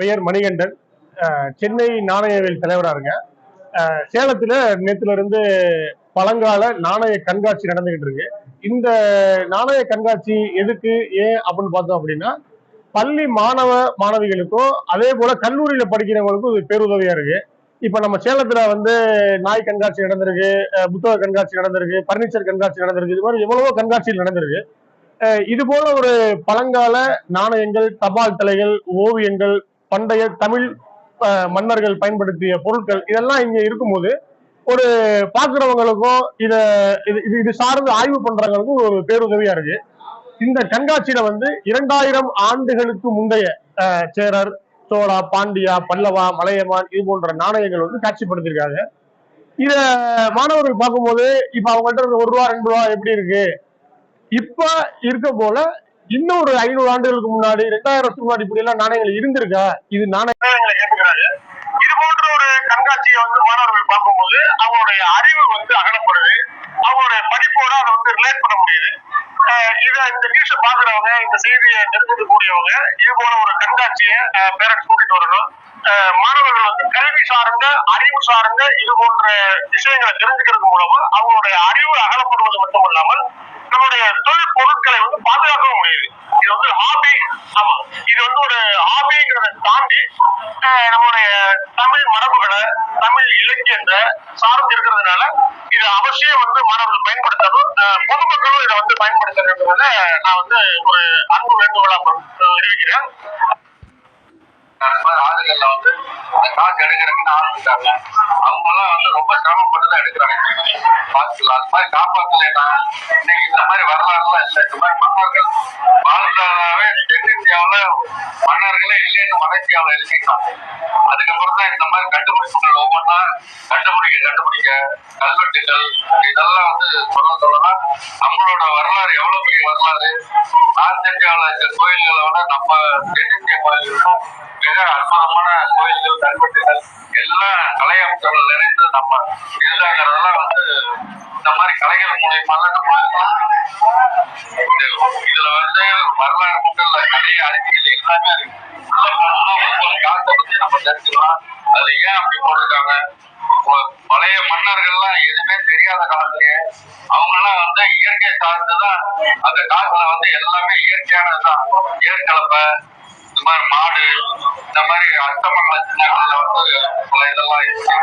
பெயர் மணிகண்டன். சென்னை நாணயவியல் தலைவராக இருங்க சேலத்தில் சேலத்துல இருந்து பழங்கால நாணய கண்காட்சி நடந்துகிட்டு இருக்கு இந்த நாணய கண்காட்சி எதுக்கு ஏன் அப்படின்னு பார்த்தோம் அப்படின்னா பள்ளி மாணவ மாணவிகளுக்கும் அதே போல கல்லூரியில படிக்கிறவங்களுக்கும் இது பேருதவியா இருக்கு. இப்ப நம்ம சேலத்துல வந்து நாய் கண்காட்சி நடந்திருக்கு புத்தக கண்காட்சி நடந்திருக்கு பர்னிச்சர் கண்காட்சி நடந்திருக்கு இது மாதிரி எவ்வளவோ கண்காட்சிகள் நடந்திருக்கு. இது போல ஒரு பழங்கால நாணயங்கள் தபால் தலைகள் ஓவியங்கள் பண்டைய தமிழ் மன்னர்கள் பயன்படுத்திய பொருட்கள் இதெல்லாம் இங்க இருக்கும்போது ஒரு பாக்குறவங்களுக்கும் இத இது இது- இது சார்ந்து ஆய்வு பண்றவங்களுக்கும் ஒரு பேருதவியா இருக்கு. இந்த கண்காட்சியில வந்து இரண்டாயிரம் ஆண்டுகளுக்கு முந்தைய சேரர் சோழா பாண்டியா பல்லவா மலையமான் இது போன்ற நாணயங்கள் வந்து காட்சிப்படுத்திருக்காங்க இத மாணவர்கள் பார்க்கும்போது இப்ப அவங்கள்ட்ட ஒரு ரூபா ரெண்டு ரூபா எப்படி இருக்கு? இப்ப இருக்க போல இன்னும் ஒரு ஐநூறு ஆண்டுகளுக்கு முன்னாடி ரெண்டாயிரம் வருஷத்துக்கு முன்னாடி இப்படி எல்லாம் நாணயங்கள் இருந்திருக்கா? இது நாணயங்களை கேட்டுக்கிறாங்க இது போன்ற ஒரு கண்காட்சியை வந்து மாணவர்கள் பார்க்கும்போது அவங்களுடைய அறிவு வந்து அகலப்படுது. அவங்களுடைய படிப்போட அதை வந்து ரிலேட் பண்ண முடியுது. இதை இந்த நியூஸை பாக்குறவங்க இந்த செய்தியை தெரிஞ்சுக்கக்கூடியவங்க இது போல ஒரு கண்காட்சியை பேரண்ட்ஸ் கூட்டிட்டு வரணும். மாணவர்கள் வந்து கல்வி சார்ந்த அறிவு சார்ந்த இது போன்ற விஷயங்களை தெரிஞ்சுக்கிறது மூலமா அவங்களுடைய அறிவு அகலப்படுவது மட்டும் இல்லாமல் நம்மளுடைய தொழில் பொருட்களை வந்து பாதுகாக்கவும் முடியுது இது வந்து ஹாபி ஆமா இது வந்து ஒரு ஹாபிங்கிறத தாண்டி நம்முடைய தமிழ் மரபுகளை தமிழ் இலக்கியத்தை சார்ந்து இருக்கிறதுனால இது அவசியம் வந்து மாணவர்கள் பயன்படுத்தணும். பொதுமக்களும் இதை வந்து பயன்படுத்தணுன்றத நான் வந்து ஒரு அன்பு வேண்டுகோளா தெரிவிக்கிறேன் மாதிரி ஆளுகள்ல வந்து இந்த காசு எடுக்கிறதுக்குன்னு ஆரம்பிச்சாங்க. அவங்க எல்லாம் வந்து ரொம்ப சிரமப்பட்டு தான் எடுக்கிறாங்க. பாத்துல அது மாதிரி காப்பாத்தலைன்னா இன்னைக்கு இந்த மாதிரி வரலாறுலாம் இல்லை இந்த மாதிரி மன்னர்கள் வாழ்ந்தாவே தென்னிந்தியாவுல மன்னர்களே இல்லைன்னு வடஇந்தியாவுல எழுதிட்டாங்க அதுக்கப்புறம் தான் இந்த மாதிரி கண்டுபிடிப்புகள் ஒவ்வொன்றா கண்டுபிடிக்க கண்டுபிடிக்க கல்வெட்டுகள் இதெல்லாம் வந்து சொல்ல சொல்லலாம் நம்மளோட வரலாறு எவ்வளவு பெரிய வரலாறு? நார்த் இந்தியாவில் இருக்க கோயில்களை விட நம்ம தென்னிந்திய கோயில்களும் மிக அற்புதமான கோயில்கள் கல்வெட்டுகள் எல்லாம் கலை அம்சங்கள் நிறைந்து நம்ம இருக்காங்கிறதெல்லாம் வந்து இந்த மாதிரி கலைகள் மூலியமா தான் நம்ம இதுல வந்து வரலாறு நிறைய அறிவியல் எல்லாமே இருக்கு ஒவ்வொரு காலத்தை பத்தி நம்ம தெரிஞ்சுக்கலாம். அது ஏன் அப்படி போட்டிருக்காங்க? பழைய மன்னர்கள்லாம் எதுவுமே தெரியாத காலத்திலேயே அவங்க எல்லாம் வந்து இயற்கை சார்ந்துதான் அந்த காலத்துல வந்து எல்லாமே இயற்கையானதுதான். ஏற்கலப்பை இந்த மாதிரி மாடு இந்த மாதிரி அஷ்டமங்கல சின்னங்கள்ல வந்து சில இதெல்லாம் இருக்கு.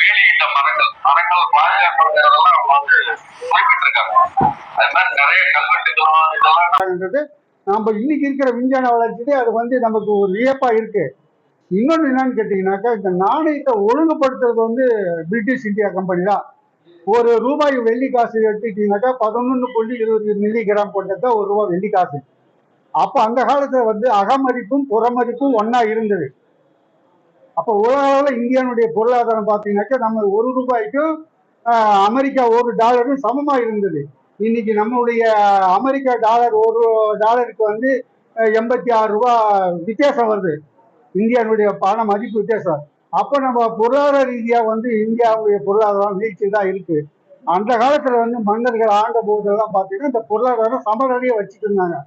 வேலியிட்ட மரங்கள் மரங்கள் பாதுகாப்புறதெல்லாம் அவங்க வந்து குறிப்பிட்டிருக்காங்க. இதெல்லாம் நாம் நம்ம இன்னைக்கு இருக்கிற விஞ்ஞான வளர்ச்சியே அது வந்து நமக்கு ஒரு வியப்பாக இருக்கு. இன்னொன்று என்னன்னு கேட்டிங்கனாக்கா இந்த நாணயத்தை ஒழுங்குபடுத்துறது வந்து பிரிட்டிஷ் இந்தியா கம்பெனி தான். ஒரு ரூபாய் வெள்ளி காசு எடுத்துக்கிட்டீங்கன்னாக்கா பதினொன்று புள்ளி இருபது மில்லி கிராம் கொண்டது ஒரு ரூபாய் வெள்ளி காசு. அப்போ அந்த காலத்தில் வந்து அகமதிப்பும் புறமதிப்பும் ஒன்றா இருந்தது. அப்போ உலக அளவில் பொருளாதாரம் பார்த்தீங்கன்னாக்கா நம்ம ஒரு ரூபாய்க்கும் அமெரிக்கா ஒரு டாலரும் சமமாக இருந்தது. இன்னைக்கு நம்மளுடைய அமெரிக்கா டாலர் ஒரு டாலருக்கு வந்து எண்பத்தி ஆறு ரூபா வித்தியாசம் வருது. இந்தியாவுடைய பண மதிப்பு வித்தியாசம். அப்போ நம்ம பொருளாதார ரீதியாக வந்து இந்தியாவுடைய பொருளாதாரம் வீழ்ச்சி தான் இருக்கு. அந்த காலத்தில் வந்து மன்னர்கள் ஆண்ட போதெல்லாம் பார்த்தீங்கன்னா இந்த பொருளாதாரம் சமநிலையை வச்சுட்டு இருந்தாங்க.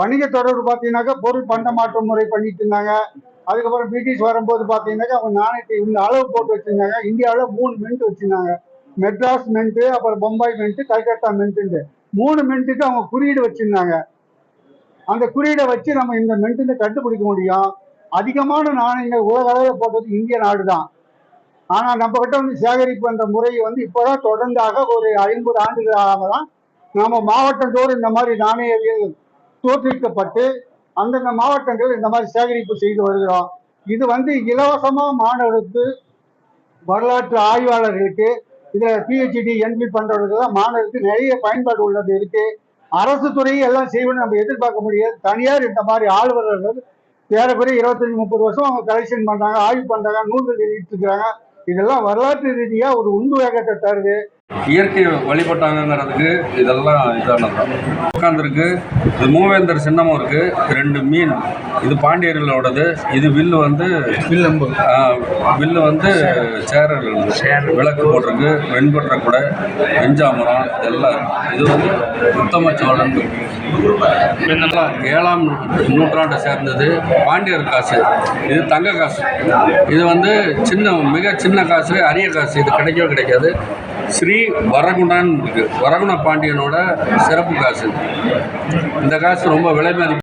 வணிக தொடர்பு பார்த்தீங்கன்னாக்கா பொருள் பண்டமாற்று முறை பண்ணிட்டு இருந்தாங்க. அதுக்கப்புறம் பிரிட்டிஷ் வரும்போது பார்த்தீங்கன்னாக்கா அவங்க நாணயத்தை இந்த அளவு போட்டு வச்சிருந்தாங்க. இந்தியாவில் மூணு மின்ட் வச்சிருந்தாங்க. மெட்ராஸ் மின்ட்டு அப்புறம் பொம்பாய் மின்ட்டு கல்கத்தா மின்ட்டுன்ட்டு மூணு மின்ட்டுக்கு அவங்க குறியீடு வச்சிருந்தாங்க. அந்த குறியீடை வச்சு நம்ம இந்த மின்ட்டுன்னு கண்டுபிடிக்க முடியும். அதிகமான நாணயங்கள் உலக அளவில் போட்டது இந்திய நாடு தான் ஆனால் நம்ம கிட்ட வந்து சேகரிப்பு என்ற முறை வந்து இப்போதான் தொடர்ந்தாக ஒரு ஐம்பது ஆண்டுகளாக தான் நம்ம மாவட்டந்தோறும் இந்த மாதிரி நாணயவியல் தோற்றுவிக்கப்பட்டு அந்தந்த மாவட்டங்கள் இந்த மாதிரி சேகரிப்பு செய்து வருகிறோம். இது வந்து இலவசமாக மாணவர்களுக்கு வரலாற்று ஆய்வாளர்களுக்கு இதுல பிஹெச்டி எம்பி பண்றவர்களுக்கு தான் மாணவர்களுக்கு நிறைய பயன்பாடு உள்ளது இருக்கு. அரசு துறையை எல்லாம் செய்யணும்னு நம்ம எதிர்பார்க்க முடியாது. தனியார் இந்த மாதிரி ஆளுநர்கள் ஏறக்குறைய இருபத்தஞ்சு முப்பது வருஷம் அவங்க கலெக்ஷன் பண்றாங்க ஆய்வு பண்றாங்க நூல்கள் எழுதிட்டு இருக்கிறாங்க இதெல்லாம் வரலாற்று ரீதியா ஒரு உந்து வேகத்தை தருது. இயற்கை வழிபட்டாங்கங்கிறதுக்கு இதெல்லாம் இதானது. உட்காந்துருக்கு இது மூவேந்தர் சின்னமும் இருக்கு. ரெண்டு மீன். இது பாண்டியர்களோடது. இது வில்லு வந்து வில்லம்பு. வில்லு வந்து சேரர்கள் விளக்கு போட்டிருக்கு. வெண்கொற்ற கூட வெஞ்சாமரம் இதெல்லாம். இது வந்து உத்தம சோழன். ஏழாம் நூற்றாண்டை சேர்ந்தது. பாண்டியர் காசு. இது தங்க காசு. இது வந்து சின்ன மிக சின்ன காசு அரிய காசு. இது கிடைக்கவே கிடைக்காது. ஸ்ரீ வரகுணான்னு இருக்குது வரகுண பாண்டியனோட சிறப்பு காசு. இந்த காசு ரொம்ப விலை மதிப்பு